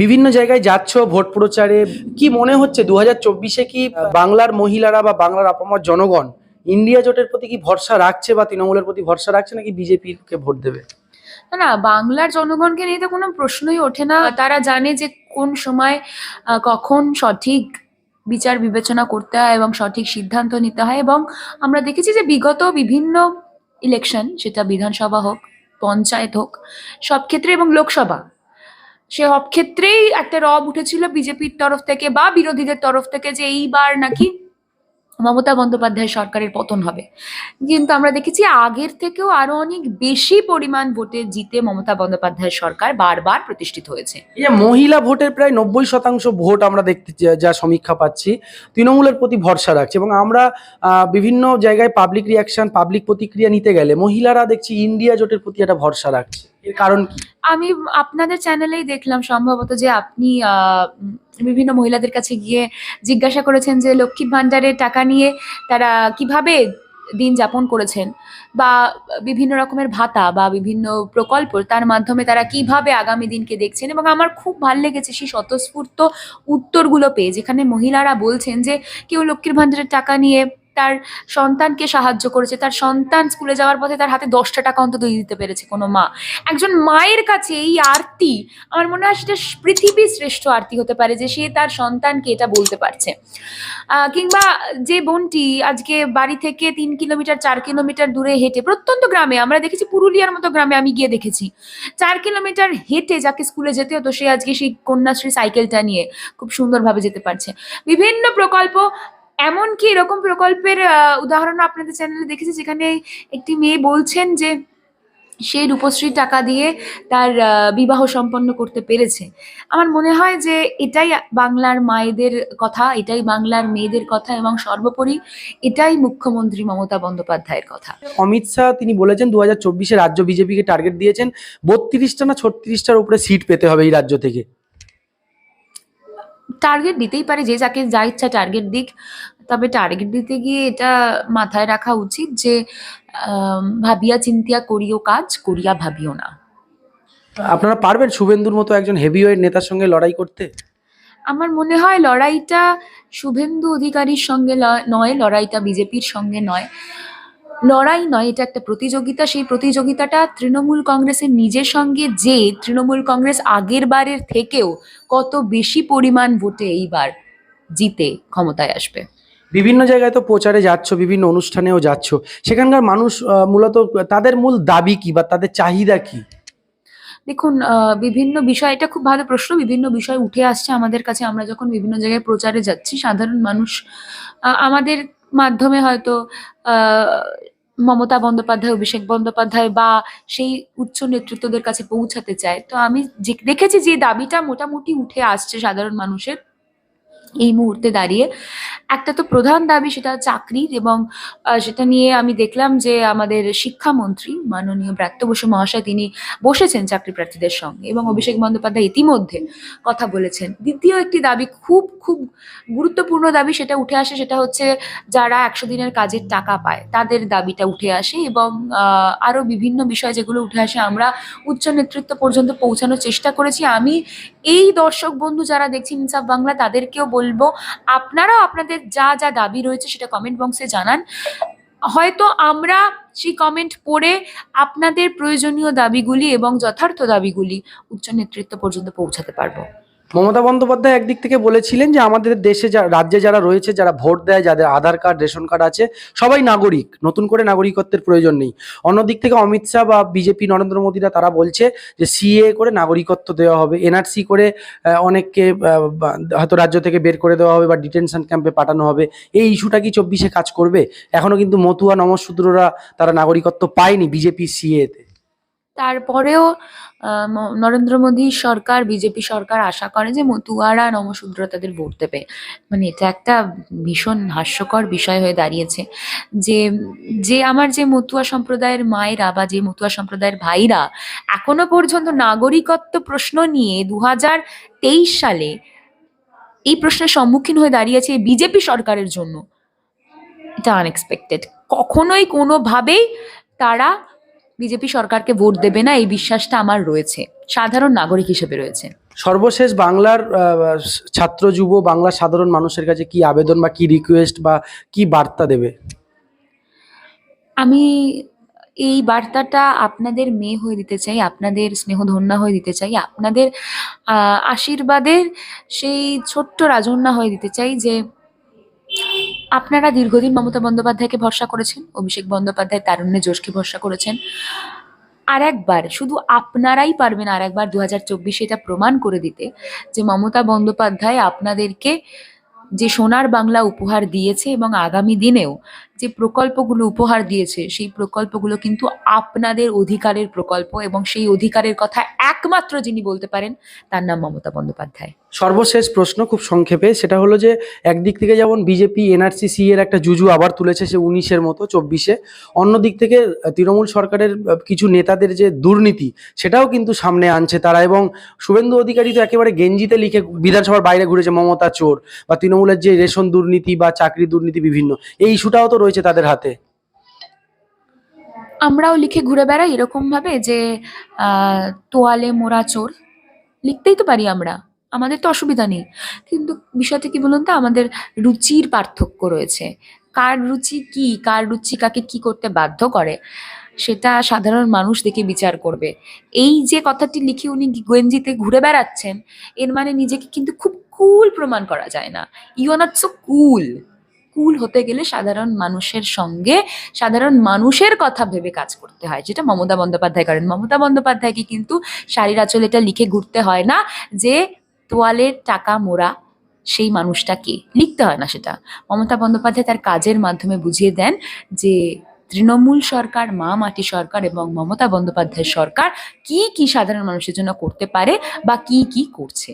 বিভিন্ন জায়গায় যাচ্ছ, ভোট প্রচারে? কি মনে হচ্ছে দু হাজার চব্বিশে কি বাংলার মহিলারা বা বাংলার আপামর জনগণ ইন্ডিয়া জোটের প্রতি কি ভরসা রাখছে বা তৃণমূলের প্রতি ভরসা রাখছে নাকি বিজেপিকে ভোট দেবে? না বাংলার জনগণকে নিয়ে তো কোনো প্রশ্নই ওঠে না। তারা জানে যে কোন সময় কখন সঠিক বিচার বিবেচনা করতে হয় এবং সঠিক সিদ্ধান্ত নিতে হয় এবং আমরা দেখেছি যে বিগত বিভিন্ন ইলেকশন সেটা বিধানসভা হোক, পঞ্চায়েত হোক, সব ক্ষেত্রে এবং লোকসভা সে সব ক্ষেত্রেই একটা রব উঠেছিল বিজেপির তরফ থেকে বা বিরোধীদের তরফ থেকে যে এইবার নাকি মমতা বন্দ্যোপাধ্যায় সরকারের পতন হবে। কিন্তু আমরা দেখেছি আগের থেকেও আরও অনেক বেশি পরিমাণ ভোটে জিতে মমতা বন্দ্যোপাধ্যায় সরকার বারবার প্রতিষ্ঠিত হয়েছে। মহিলা ভোটের প্রায় নব্বই শতাংশ ভোট আমরা দেখতে যা সমীক্ষা পাচ্ছি, তৃণমূলের প্রতি ভরসা রাখছে এবং আমরা বিভিন্ন জায়গায় পাবলিক রিয়াকশন পাবলিক প্রতিক্রিয়া নিতে গেলে মহিলারা দেখছি ইন্ডিয়া জোটের প্রতি একটা ভরসা রাখছে। এর কারণ কি? আমি আপনাদের চ্যানেলেই দেখলাম সম্ভবত যে আপনি বিভিন্ন মহিলাদের কাছে গিয়ে জিজ্ঞাসা করেছেন যে লক্ষ্মী ভান্ডারের টাকা নিয়ে তারা কীভাবে দিন যাপন করেছেন বা বিভিন্ন রকমের ভাতা বা বিভিন্ন প্রকল্প তার মাধ্যমে তারা কীভাবে আগামী দিনকে দেখছেন এবং আমার খুব ভালো লেগেছে সেই স্বতঃস্ফূর্ত উত্তরগুলো পেয়ে যেখানে মহিলারা বলছেন যে কেউ লক্ষ্মীর ভান্ডারের টাকা নিয়ে তার সন্তানকে সাহায্য করেছে, তার সন্তান স্কুলে যাওয়ার পথে তার হাতে দশটা টাকা অন্তত দিতে পেরেছে কোনো মা। একজন মায়ের কাছে এই আরতি, আমার মনে হয় সেটা পৃথিবীর শ্রেষ্ঠ আরতি হতে পারে যে সে তার সন্তানকে এটা বলতে পারছে। কিংবা যে বোনটি আজকে বাড়ি থেকে তিন কিলোমিটার, চার কিলোমিটার দূরে হেঁটে, প্রত্যন্ত গ্রামে, আমরা দেখেছি পুরুলিয়ার মতো গ্রামে আমি গিয়ে দেখেছি, চার কিলোমিটার হেঁটে যাকে স্কুলে যেতে হতো, সে আজকে সেই কন্যাশ্রী সাইকেলটা নিয়ে খুব সুন্দরভাবে যেতে পারছে। বিভিন্ন প্রকল্প এমনকি এরকম প্রকল্পের উদাহরণ আপনাদের চ্যানেলে দেখেছি যেখানে একটি মেয়ে বলছেন যে সে রূপশ্রীর টাকা দিয়ে তার বিবাহ সম্পন্ন করতে পেরেছে। আমার মনে হয় যে এটাই বাংলার মায়েদের কথা এটাই বাংলার মেয়েদের কথা এবং সর্বোপরি এটাই মুখ্যমন্ত্রী মমতা বন্দ্যোপাধ্যায়ের কথা। অমিত শাহ তিনি বলেছেন দু হাজার চব্বিশে রাজ্য বিজেপিকে টার্গেট দিয়েছেন বত্রিশটা না ছত্রিশটার উপরে সিট পেতে হবে এই রাজ্য থেকে। টার্গেট দিতেই পারে যে যাকে যা ইচ্ছা টার্গেট দিক। তবে টার্গেট দিতে গিয়ে এটা মাথায় রাখা উচিত যে ভাবিয়া চিন্তিয়া করিও কাজ করিয়া ভাবিও না। আপনারা পারবেন শুভেন্দুর মতো একজন হেভিওয়েট নেতার সঙ্গে লড়াই করতে? আমার মনে হয় লড়াইটা শুভেন্দু অধিকারীর সঙ্গে নয় লড়াইটা বিজেপির সঙ্গে নয়। লড়াই নয় এটা একটা প্রতিযোগিতা। সেই প্রতিযোগিতাটা তৃণমূল কংগ্রেসের নিজের সঙ্গে যে তৃণমূল কংগ্রেস আগের বারের থেকেও কত বেশি পরিমাণ ভোটে এইবার জিতে ক্ষমতায় আসবে। বিভিন্ন জায়গায় তো প্রচারে যাচ্ছ, বিভিন্ন অনুষ্ঠানেও যাচ্ছ। সেখানকার মানুষ মূলত তাদের মূল দাবি কি বা তাদের চাহিদা কি? দেখুন বিভিন্ন বিষয় এটা খুব ভালো প্রশ্ন, বিভিন্ন বিষয় উঠে আসছে আমাদের কাছে। আমরা যখন বিভিন্ন জায়গায় প্রচারে যাচ্ছি, সাধারণ মানুষ আমাদের মাধ্যমে হয়তো মমতা বন্দ্যোপাধ্যায়, অভিষেক বন্দ্যোপাধ্যায় বা সেই উচ্চ নেতৃত্বদের কাছে পৌঁছাতে চায়। তো আমি দেখেছি যে দাবিটা মোটামুটি উঠে আসছে সাধারণ মানুষের। এই মুহূর্তে দাঁড়িয়ে। একটা তো প্রধান দাবি সেটা চাকরির এবং সেটা নিয়ে আমি দেখলাম যে আমাদের শিক্ষামন্ত্রী মাননীয় ব্রাত্য বসু মহাশয় তিনি বসেছেন চাকরি প্রার্থীদের সঙ্গে এবং অভিষেক বন্দ্যোপাধ্যায় ইতিমধ্যে কথা বলেছেন। দ্বিতীয় একটি দাবি খুব খুব গুরুত্বপূর্ণ দাবি সেটা উঠে আসে সেটা হচ্ছে যারা একশো দিনের কাজের টাকা পায় তাদের দাবিটা উঠে আসে এবং আহ, আরও বিভিন্ন বিষয় যেগুলো উঠে আসে আমরা উচ্চ নেতৃত্ব পর্যন্ত পৌঁছানোর চেষ্টা করেছি। আমি এই দর্শক বন্ধু যারা দেখছি ইনসাফ বাংলা তাদেরকেও বলব। আপনারাও আপনাদের যা যা দাবি রয়েছে সেটা কমেন্ট বক্সে জানান। হয়তো আমরা সেই কমেন্ট পড়ে আপনাদের প্রয়োজনীয় দাবিগুলি এবং যথার্থ দাবিগুলি উচ্চ নেতৃত্ব পর্যন্ত পৌঁছাতে পারব। মমতা বন্দ্যোপাধ্যায় একদিক থেকে বলেছিলেন যে আমাদের দেশে যা, রাজ্যে যারা রয়েছে, যারা ভোট দেয়, যাদের আধার কার্ড, রেশন কার্ড আছে, সবাই নাগরিক। নতুন করে নাগরিকত্বের প্রয়োজন নেই। অন্যদিক থেকে অমিত শাহ বা বিজেপি, নরেন্দ্র মোদীরা তারা বলছে যে সিএ করে নাগরিকত্ব দেওয়া হবে, এনআরসি করে অনেককে হয়তো রাজ্য থেকে বের করে দেওয়া হবে বা ডিটেনশন ক্যাম্পে পাঠানো হবে। এই ইস্যুটা কি চব্বিশে কাজ করবে? এখনও কিন্তু মতুয়া নমশূদ্ররা তারা নাগরিকত্ব পায়নি বিজেপি সিএতে। তারপরেও নরেন্দ্র মোদী সরকার, বিজেপি সরকার আশা করে যে মতুয়ারা নমশূদ্র তাদের ভোট দেবে। মানে এটা একটা ভীষণ হাস্যকর বিষয় হয়ে দাঁড়িয়েছে যে যে আমার যে মতুয়া সম্প্রদায়ের মায়েরা বা যে মতুয়া সম্প্রদায়ের ভাইরা এখনও পর্যন্ত নাগরিকত্ব প্রশ্ন নিয়ে দু তেইশ সালে এই প্রশ্নের সম্মুখীন হয়ে দাঁড়িয়েছে বিজেপি সরকারের জন্য। এটা আনএক্সপেক্টেড কখনোই কোনোভাবেই তারা বিজেপি সরকারকে ভোট দেবে না এই বিশ্বাসটা আমার রয়েছে। সাধারণ নাগরিক হিসেবে রয়েছে। সর্বশেষ বাংলার ছাত্র যুব বাংলার সাধারণ মানুষের কাছে কি আবেদন বা কি রিকোয়েস্ট বা কি বার্তা দেবে? আমি এই বার্তাটা আপনাদের মেয়ে হয়ে দিতে চাই আপনাদের স্নেহধন্যা হয়ে দিতে চাই আপনাদের আশীর্বাদের সেই ছোট্ট রাজন্যা হয়ে দিতে চাই যে আপনারা দীর্ঘদিন মমতা বন্দ্যোপাধ্যায়কে ভরসা করেছেন, অভিষেক বন্দ্যোপাধ্যায় তারুণ্যে জোশকে ভরসা করেছেন। আর একবার শুধু আপনারাই পারবেন আর একবার দু হাজার চব্বিশে এটা প্রমাণ করে দিতে যে মমতা বন্দ্যোপাধ্যায় আপনাদেরকে যে সোনার বাংলা উপহার দিয়েছে এবং আগামী দিনেও যে প্রকল্পগুলো উপহার দিয়েছে, সেই প্রকল্পগুলো কিন্তু আপনাদের অধিকারের প্রকল্প এবং সেই অধিকারের কথা একমাত্র যিনি বলতে পারেন, তার নাম মমতা বন্দ্যোপাধ্যায়। সর্বশেষ প্রশ্ন খুব সংক্ষেপে, সেটা হলো যে, একদিক থেকে যেমন বিজেপি, এনআরসিসি এর একটা জুজু আবার তুলেছে সে উনিশের মতো, চব্বিশে, অন্যদিক থেকে তৃণমূল সরকারের কিছু নেতাদের যে দুর্নীতি, সেটাও কিন্তু সামনে আনছে তারা এবং শুভেন্দু অধিকারী তো একেবারে গেঞ্জিতে লিখে বিধানসভার বাইরে ঘুরেছে মমতা চোর বা তৃণমূলের যে রেশন দুর্নীতি বা চাকরি দুর্নীতি বিভিন্ন, এই ইস্যুটাও তো রয়েছে তাদের হাতে? আমরাও লিখে ঘুরে বেড়াই এরকম ভাবে যে তোয়ালে মোরা চোর। লিখতেই তো পারি আমরা, আমাদের তো অসুবিধা নেই। কিন্তু বিষয়টা কি বলুন তো, আমাদের রুচির পার্থক্য রয়েছে। কার রুচি কি, কার রুচি কাকে কি করতে বাধ্য করে, সেটা সাধারণ মানুষ দেখে বিচার করবে। এই যে কথাটি লিখে উনি গেঞ্জিতে ঘুরে বেড়াচ্ছেন, এর মানে নিজেকে কিন্তু খুব কুল প্রমাণ করা যায় না। You are not so cool cool হতে গেলে সাধারণ মানুষের সঙ্গে সাধারণ মানুষের কথা ভেবে কাজ করতে হয়, যেটা মমতা বন্দ্যোপাধ্যায় করেন। মমতা বন্দ্যোপাধ্যায়কে কিন্তু শাড়ির আঁচল এটা লিখে ঘুরতে হয় না যে তোয়ালের টাকা মোড়া সেই মানুষটা কে? লিখতে হয় না সেটা। মমতা বন্দ্যোপাধ্যায় তার কাজের মাধ্যমে বুঝিয়ে দেন যে তৃণমূল সরকার, মা মাটি সরকার এবং মমতা বন্দ্যোপাধ্যায় সরকার কি কি সাধারণ মানুষের জন্য করতে পারে বা কি কি করছে।